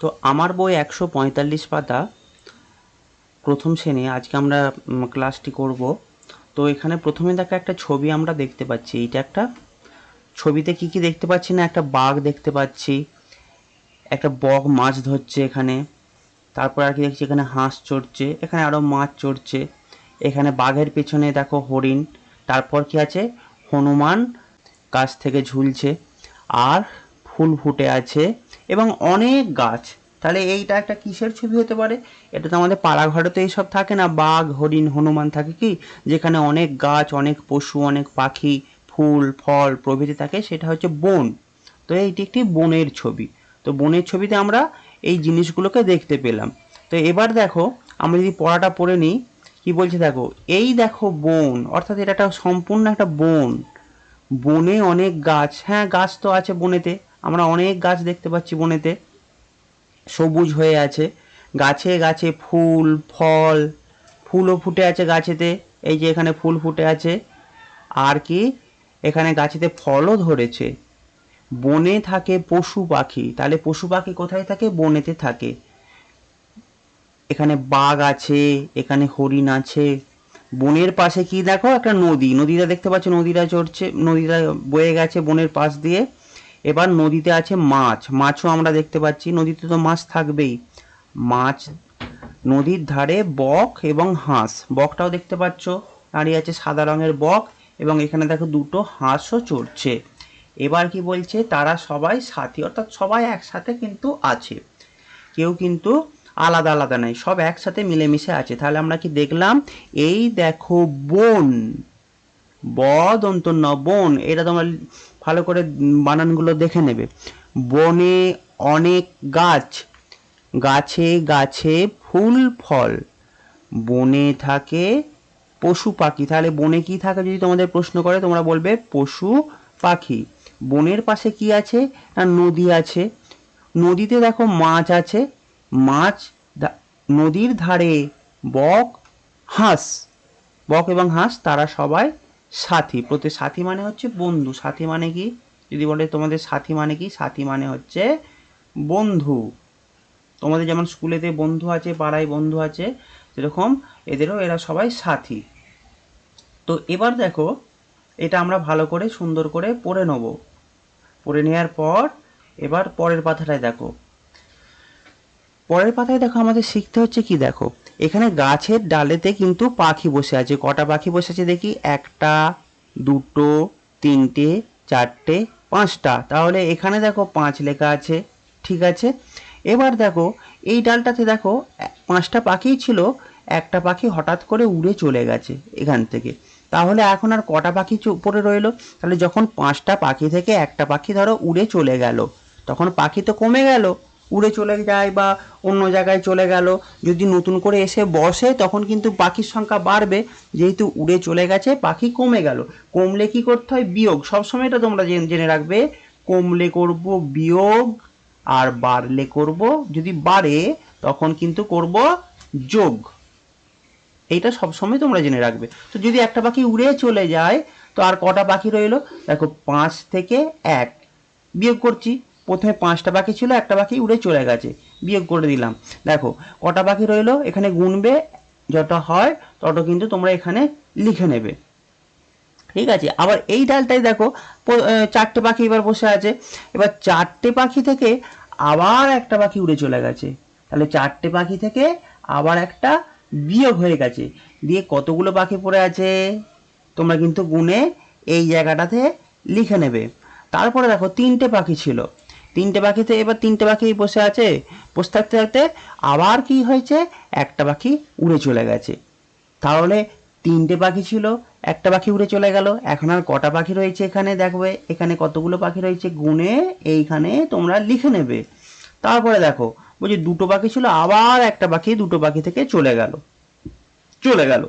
তো আমার বই একশো পঁয়তাল্লিশ পাতা, প্রথম শ্রেণি, আজকে আমরা ক্লাসটি করব। তো এখানে প্রথমে দেখো একটা ছবি আমরা দেখতে পাচ্ছি, এইটা একটা ছবিতে কি কি দেখতে পাচ্ছি না, একটা বাঘ দেখতে পাচ্ছি, একটা বক মাছ ধরছে এখানে, তারপর আর কি দেখছি এখানে হাঁস চড়ছে, এখানে আরও মাছ চড়ছে, এখানে বাঘের পেছনে দেখো হরিণ, তারপর কি আছে, হনুমান, গাছ থেকে ঝুলছে, আর ফুল ফুটে আছে এবং অনেক গাছ। তাহলে এইটা একটা কিসের ছবি হতে পারে? এটা তো আমাদের পাড়াঘরে তো এইসব থাকে না। বাঘ, হরিণ, হনুমান থাকে কি? যেখানে অনেক গাছ, অনেক পশু, অনেক পাখি, ফুল, ফল প্রভৃতি থাকে। সেটা হচ্ছে বন। তো এইটি একটি বনের ছবি। তো বনের ছবিতে আমরা এই জিনিসগুলোকে দেখতে পেলাম। তো এবার দেখো, আমরা যদি পড়াটা পড়ে নিই, কি বলছে দেখো? এই দেখো বন। অর্থাৎ এটা একটা সম্পূর্ণ একটা বন। বনে অনেক গাছ। হ্যাঁ গাছ তো আছে বনেতে। আমরা অনেক গাছ দেখতে পাচ্ছি বনেতে। সবুজ হয়ে আছে। গাছে গাছে ফুল, ফল, ফুলও ফুটে আছে গাছেতে। এই যে এখানে ফুল ফুটে আছে। আর কি, এখানে গাছেতে ফলও ধরেছে। বনে থাকে পশু পাখি। তাহলে পশু পাখি কোথায় থাকে? বনেতে থাকে। এখানে বাঘ আছে, এখানে হরিণ আছে। বনের পাশে কি দেখো? একটা নদী। নদীটা দেখতে পাচ্ছ? নদীটা চড়ছে, নদীটা বয়ে গেছে বনের পাশ দিয়ে। এবার নদীতে আছে মাছ। মাছও আমরা দেখতে পাচ্ছি। নদীতে তো মাছ থাকবেই। মাছ, নদীর ধারে বক এবং হাঁস। বকটাও দেখতে পাচ্ছ। দাঁড়িয়ে আছে সাদা রঙের বক এবং এখানে দেখো দুটো হাঁসও চড়ছে। এবার কি বলছে? তারা সবাই সাথী। অর্থাৎ সবাই একসাথে কিন্তু আছে। কেউ কিন্তু আলাদা আলাদা নাই। সব একসাথে মিলেমিশে আছে। তাহলে আমরা কি দেখলাম? এই দেখো বন। ব দন্ত ন বন। এটা তোমরা ভালো করে বানানগুলো দেখে নেবে। বনে অনেক গাছ, গাছে গাছে ফুল, ফল। বনে থাকে পশু পাখি। তাহলে বনে কি থাকে যদি তোমাদের প্রশ্ন করে, তোমরা বলবে পশু পাখি। বনের পাশে কি আছে? না, নদী আছে। নদীতে দেখো মাছ আছে। মাছ নদীর ধারে বক, হাঁস। বক এবং হাঁস তারা সবাই সাথী, প্রতি সাথী মানে হচ্ছে বন্ধু। সাথী মানে কি? যদি বলে তোমাদের সাথী মানে কি? সাথী মানে হচ্ছে বন্ধু। তোমাদের যেমন স্কুলেতে বন্ধু আছে, পাড়ায় বন্ধু আছে, সেরকম এদেরও এরা সবাই সাথী। তো এবার দেখো, এটা আমরা ভালো করে সুন্দর করে পড়ে নেব। পড়ে নেওয়ার পর, এবার পরের পাতাটায় দেখো। পরের পাতায় দেখো, আমাদের শিখতে হচ্ছে কি দেখো? এখানে গাছের ডালেতে কিন্তু পাখি বসে আছে। কটা পাখি বসে আছে দেখি? একটা, দুটো, তিনটে, চারটে, পাঁচটা। তাহলে এখানে দেখো পাঁচ লেখা আছে। ঠিক আছে? এবার দেখো, এই ডালটাতে দেখো, পাঁচটা পাখিই ছিল, একটা পাখি হঠাৎ করে উড়ে চলে গেছে এখান থেকে। তাহলে এখন আর কটা পাখি উপরে রইল? তাহলে যখন পাঁচটা পাখি থেকে একটা পাখি ধরো উড়ে চলে গেল, তখন পাখি তো কমে গেল। উড়ে চলে যায় বা অন্য জায়গায় চলে গেল। যদি নতুন করে এসে বসে, তখন কিন্তু পাখির সংখ্যা বাড়বে। যেহেতু উড়ে চলে গেছে, পাখি কমে গেল। কমলে কি করতে হয়? বিয়োগ। সবসময় এটা তোমরা জেনে রাখবে। কমলে করব বিয়োগ, আর বাড়লে করব, যদি বাড়ে, তখন কিন্তু করব যোগ। এইটা সবসময় তোমরা জেনে রাখবে। তো যদি একটা পাখি উড়ে চলে যায়, তো আর কটা পাখি রইল? দেখো, পাঁচ থেকে এক। বিয়োগ করছি। প্রথমে পাঁচটা পাখি ছিল, একটা পাখি উড়ে চলে গেছে। বিয়োগ করে দিলাম। দেখো, কটা পাখি রইল? এখানে গুনবে, যত হয়, তত কিন্তু তোমরা এখানে লিখে নেবে। ঠিক আছে? আবার এই ডালটাই দেখো চারটে পাখি এবার বসে আছে। এবার চারটে পাখি থেকে আবার একটা পাখি উড়ে চলে গেছে। তাহলে চারটে পাখি থেকে আবার একটা বিয়োগ হয়ে গেছে। দিয়ে কতগুলো পাখি পড়ে আছে? তোমরা কিন্তু গুনে এই জায়গাটাতে লিখে নেবে। তারপরে দেখো, তিনটে পাখি ছিল। তিনটে পাখিতে এবার তিনটে পাখি বসে আছে। বসে থাকতে থাকতে আবার কি হয়েছে? একটা পাখি উড়ে চলে গেছে। তাহলে তিনটে পাখি ছিল, একটা পাখি উড়ে চলে গেল। এখন আর কটা পাখি রয়েছে এখানে? দেখবে, এখানে কতগুলো পাখি রয়েছে? গুনে এইখানে তোমরা লিখে নেবে। তারপরে দেখো, বলছি দুটো পাখি ছিল, আবার একটা পাখি দুটো পাখি থেকে চলে গেল। চলে গেল।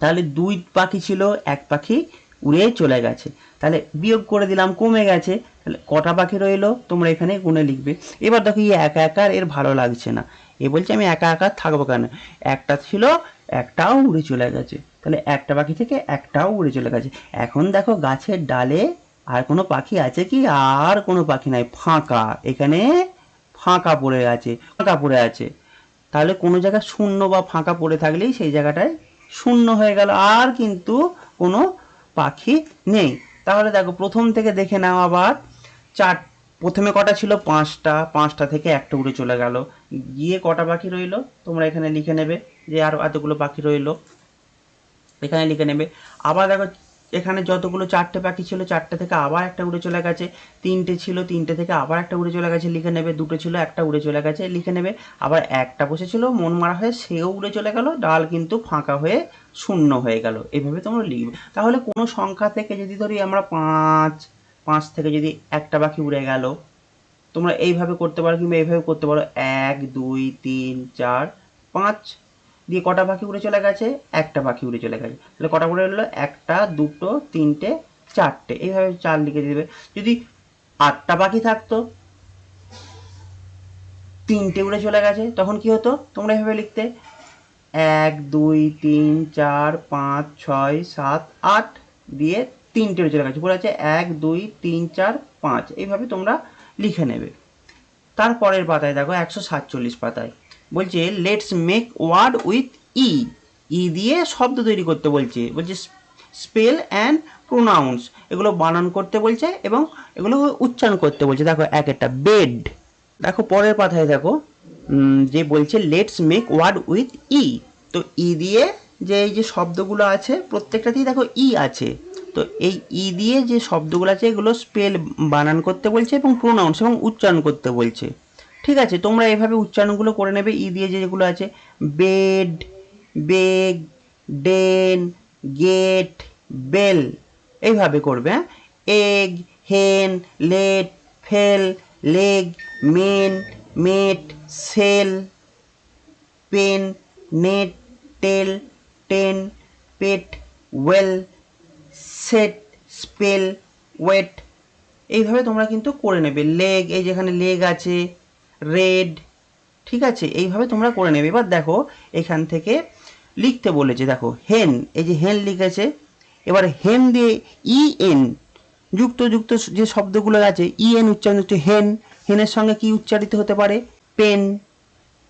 তাহলে দুই পাখি ছিল, এক পাখি উড়ে চলে গেছে। তাহলে বিয়োগ করে দিলাম, কমে গেছে। তাহলে কটা পাখি রইল তোমরা এখানে গুনে লিখবে। এবার দেখো এই একা একা এর ভালো লাগছে না। এ বলছে, আমি একা একা থাকব কেন? একটা ছিল, একটাও উড়ে চলে গেছে। তাহলে একটা পাখি থেকে একটাও উড়ে চলে গেছে। এখন দেখো, গাছের ডালে আর কোনো পাখি আছে কি? আর কোনো পাখি নাই। ফাঁকা। এখানে ফাঁকা পড়ে আছে, ফাঁকা পড়ে আছে। তাহলে কোনো জায়গায় শূন্য বা ফাঁকা পড়ে থাকলেই সেই জায়গাটায় শূন্য হয়ে গেল। আর কিন্তু কোনো পাখি নেই। তাহলে দেখো, প্রথম থেকে দেখে নাও আবার। চার, প্রথমে কটা ছিল? পাঁচটা। পাঁচটা থেকে একটা উড়ে চলে গেল। গিয়ে কটা পাখি রইল? তোমরা এখানে লিখে নেবে যে আর এতগুলো পাখি রইল। এখানে লিখে নেবে। আবার দেখো এখানে যতগুলো চারটে পাখি ছিল, চারটে থেকে আবার একটা উড়ে চলে গেছে। তিনটে ছিল, তিনটে থেকে আবার একটা উড়ে চলে গেছে, লিখে নেবে দুটো ছিল, একটা উড়ে চলে গেছে, লিখে নেবে। আবার একটা বসেছিল, মন মারা হয়ে সেও উড়ে চলে গেল, ডাল কিন্তু ফাঁকা হয়ে শূন্য হয়ে গেল। এভাবে তোমরা লিখবে। তাহলে কোনো সংখ্যা থেকে যদি ধরি আমরা পাঁচ পাঁচ থেকে যদি একটা পাখি উড়ে গেল, তোমরা এইভাবে করতে পারো কিংবা এইভাবে করতে পারো। এক, দুই, তিন, চার, পাঁচ দিয়ে কটা পাখি উড়ে চলে গেছে? একটা পাখি উড়ে চলে গেছে। তাহলে কটা উড়ে এলো একটা, দুটো, তিনটে, চারটে। এইভাবে চার লিখে দেবে। যদি আটটা পাখি থাকতো, তিনটে উড়ে চলে গেছে, তখন কি হতো? তোমরা এভাবে লিখতে। এক, দুই, তিন, চার, পাঁচ, ছয়, সাত, আট দিয়ে তিনটে উড়ে চলে গেছে। পড়ে আছে এক, দুই, তিন, চার, পাঁচ। এইভাবে তোমরা লিখে নেবে। তারপরের পাতায় দেখো, একশো সাতচল্লিশ পাতায়। বলছে let's make word with E E দিয়ে শব্দ তৈরি করতে বলছে। বলছে স্পেল অ্যান্ড প্রোনাউন্স এগুলো বানান করতে বলছে এবং এগুলো উচ্চারণ করতে বলছে। দেখো, এক একটা বেড দেখো, পরের পাতায় দেখো যে বলছে let's make word with E তো ই দিয়ে যে এই যে শব্দগুলো আছে, প্রত্যেকটাতেই দেখো ই আছে। তো এই ই দিয়ে যে শব্দগুলো আছে, এগুলো স্পেল বানান করতে বলছে এবং প্রোনাউন্স এবং উচ্চারণ করতে বলছে। ঠিক আছে, তোমরা এভাবে উচ্চারণগুলো করে নেবে, ই দিয়ে যেগুলো আছে, bed, beg, den, get, bell, এইভাবে করবে হ্যাঁ? Egg, hen, let, fell, leg, men, met, sell, pen, net, tell, ten, pet, well, set, spell, wet. এইভাবে তোমরা কিন্তু করে নেবে। লেগ, এই যেখানে লেগ আছে রেড। ঠিক আছে, এইভাবে তোমরা করে নেবে। এবার দেখো, এখান থেকে লিখতে বলেছে, দেখো, হেন, এই যে হেন লিখেছে, এবার হেন দিয়ে ই এন যুক্ত যুক্ত যে শব্দগুলো আছে ই এন উচ্চারণ হচ্ছে হেন। হেনের সঙ্গে কি উচ্চারিত হতে পারে? পেন,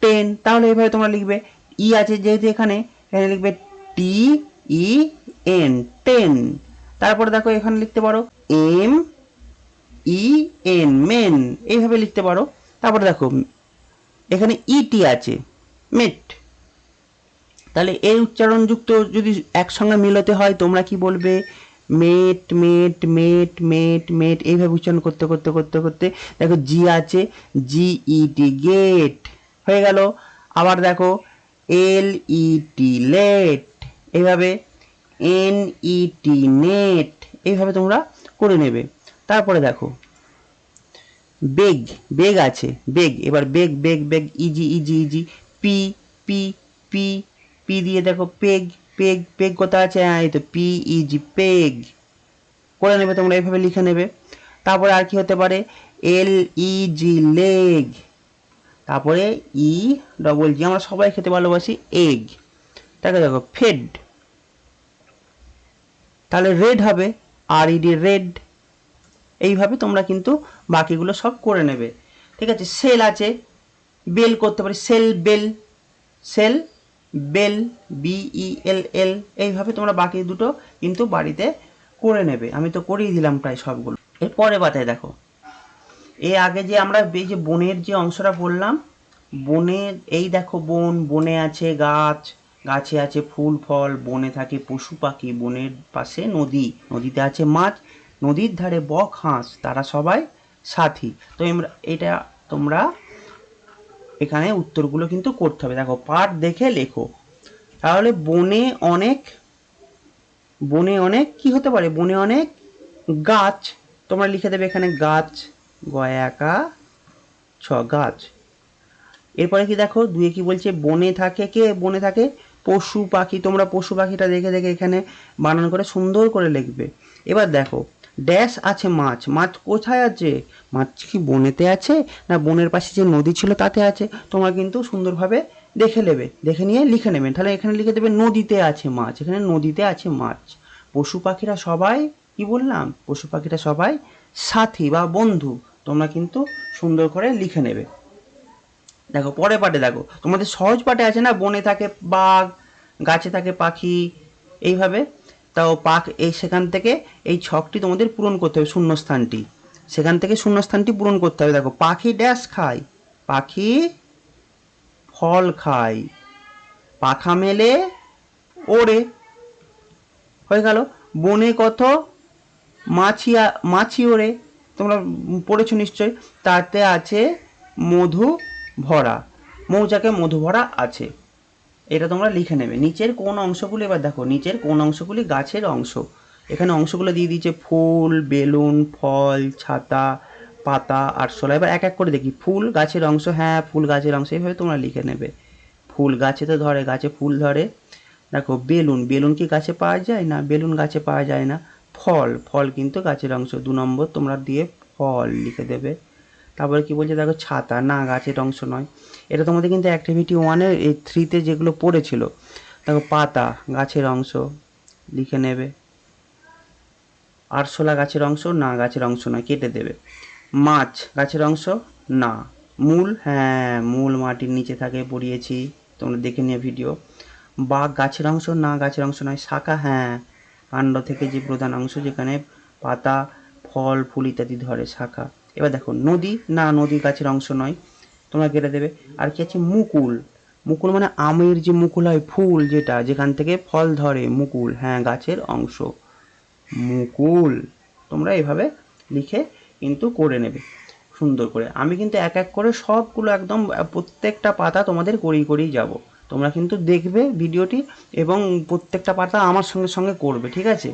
টেন, তাহলে এইভাবে তোমরা লিখবে। ই আছে যেহেতু এখানে এখানে লিখবে টি ই এন টেন। তারপরে দেখো, এখানে লিখতে পারো এম ই এন মেন। এইভাবে লিখতে পারো। তারপরে দেখো, এখানে ইটি আছে মেট তাহলে এই উচ্চারণযুক্ত যদি একসঙ্গে মিলাতে হয়, তোমরা কি বলবে? মেট মেট মেট মেট মেট এইভাবে উচ্চারণ করতে করতে করতে করতে, দেখো জি আছে জি ইটি গেট হয়ে গেল। আবার দেখো এল ইটি লেট এইভাবে এন ইটি নেট এইভাবে তোমরা করে নেবে। তারপরে দেখো বেগ বেগ আছে, বেগ, এবার beg beg beg E G E G E G P P P P দিয়ে দেখো পেগ পেগ পেগ কোথায় আছে? হ্যাঁ এই তো পি ইজি পেগ। করে নেবে তোমরা এইভাবে লিখে নেবে। তারপরে আর কি হতে পারে? L, E, G, leg. তারপরে ই, ডবল জি, আমরা সবাই খেতে ভালোবাসি এগ। তাকে দেখো, ফেড। তাহলে রেড হবে, আর ইডি রেড। এইভাবে তোমরা কিন্তু বাকিগুলো সব করে নেবে। ঠিক আছে? সেল আছে, বেল করতে পারি, sell bell sell bell B E L L এইভাবে তোমরা বাকি দুটো কিন্তু বাড়িতে করে নেবে। আমি তো করেই দিলাম প্রায় সবগুলো। এর পরে পাতায় দেখো। এ আগে যে আমরা এই যে বনের যে অংশটা বললাম, বনের এই দেখো বন, বনে আছে গাছ, গাছে আছে ফুল, ফল, বনে থাকে পশু পাখি, বনের পাশে নদী, নদীতে আছে মাছ নদীর ধারে বক, হাঁস, তারা সবাই সাথী। তো এটা তোমরা এখানে উত্তরগুলো কিন্তু করতে হবে। দেখো, পাঠ দেখে লেখো। তাহলে বনে অনেক বনে অনেক কি হতে পারে? বনে অনেক গাছ। তোমরা লিখে দেবে এখানে গাছ, গয়াকা, ছ গাছ। এরপরে কি দেখো দুয়ে কি বলছে, বনে থাকে কে? বনে থাকে পশু পাখি। তোমরা পশু পাখিটা দেখে দেখে এখানে বানান করে সুন্দর করে লিখবে। এবার দেখো ড্যাশ আছে মাছ। মাছ কোথায় আছে? মাছ কি বনেতে আছে? না বনের পাশে যে নদী ছিল তাতে আছে? তোমরা কিন্তু সুন্দরভাবে দেখে নেবে। দেখে নিয়ে লিখে নেবে। তাহলে এখানে লিখে দেবে নদীতে আছে মাছ। এখানে নদীতে আছে মাছ। পশু পাখিরা সবাই, কি বললাম? পশু পাখিরা সবাই সাথী বা বন্ধু। তোমরা কিন্তু সুন্দর করে লিখে নেবে। দেখো পরে পাটে দেখো। তোমাদের সহজ পাটে আছে না? বনে থাকে বাঘ, গাছে থাকে পাখি, এইভাবে তাও পাখ এই সেখান থেকে এই ছকটি তোমাদের পূরণ করতে হবে, শূন্যস্থানটি। সেখান থেকে শূন্যস্থানটি পূরণ করতে হবে। দেখো, পাখি ড্যাশ খায়, পাখি ফল খায়। পাখা মেলে, ওড়ে। হয়ে গেল। বনে কত মাছি মাছি ওড়ে। তোমরা পড়েছো নিশ্চয় তাতে আছে মধু ভরা। মৌচাকে মধু ভরা আছে। এটা তোমরা লিখে নেবে। নিচের কোন অংশগুলি, এবার দেখো, নিচের কোন অংশগুলি গাছের অংশ। এখানে অংশগুলো দিয়ে দিয়েছে ফুল, বেলুন, ফল, ছাতা, পাতা, আরশোলা। এবার এক এক করে দেখি, ফুল গাছের অংশ হ্যাঁ ফুল গাছের অংশ, এইভাবে তোমরা লিখে নেবে। ফুল গাছে তো ধরে, গাছে ফুল ধরে। দেখো, বেলুন বেলুন কি গাছে পাওয়া যায় না? বেলুন গাছে পাওয়া যায় না। ফল ফল কিন্তু গাছের অংশ। দু নম্বর তোমরা দিয়ে ফল লিখে দেবে। তারপরে কি বলছে, দেখো ছাতা না গাছের অংশ নয়। এটা তোমাদের কিন্তু অ্যাক্টিভিটি ওয়ানে এই থ্রিতে যেগুলো পড়েছিল, দেখো পাতা গাছের অংশ, লিখে নেবে। আরশোলা গাছের অংশ না গাছের অংশ নয়, কেটে দেবে। মাছ গাছের অংশ, না। মূল হ্যাঁ মূল মাটির নিচে থাকে, পড়িয়েছি, তোমরা দেখে নিও ভিডিও বাঘ গাছের অংশ, না গাছের অংশ নয়, শাখা হ্যাঁ। কাণ্ড থেকে যে প্রধান অংশ, যেখানে পাতা, ফল, ফুল ইত্যাদি ধরে, শাখা। এবার দেখো, নদী, না নদী গাছের অংশ নয়, তোমরা কেটে দেবে। আর কি আছে? মুকুল। মুকুল মানে আমের যে মুকুল হয়, ফুল যেটা, যেখান থেকে ফল ধরে মুকুল হ্যাঁ গাছের অংশ। মুকুল, তোমরা এভাবে লিখে কিন্তু করে নেবে, সুন্দর করে। আমি কিন্তু এক এক করে সবগুলো একদম প্রত্যেকটা পাতা তোমাদের করেই করেই যাব। তোমরা কিন্তু দেখবে ভিডিওটি এবং প্রত্যেকটা পাতা আমার সঙ্গে সঙ্গে করবে, ঠিক আছে?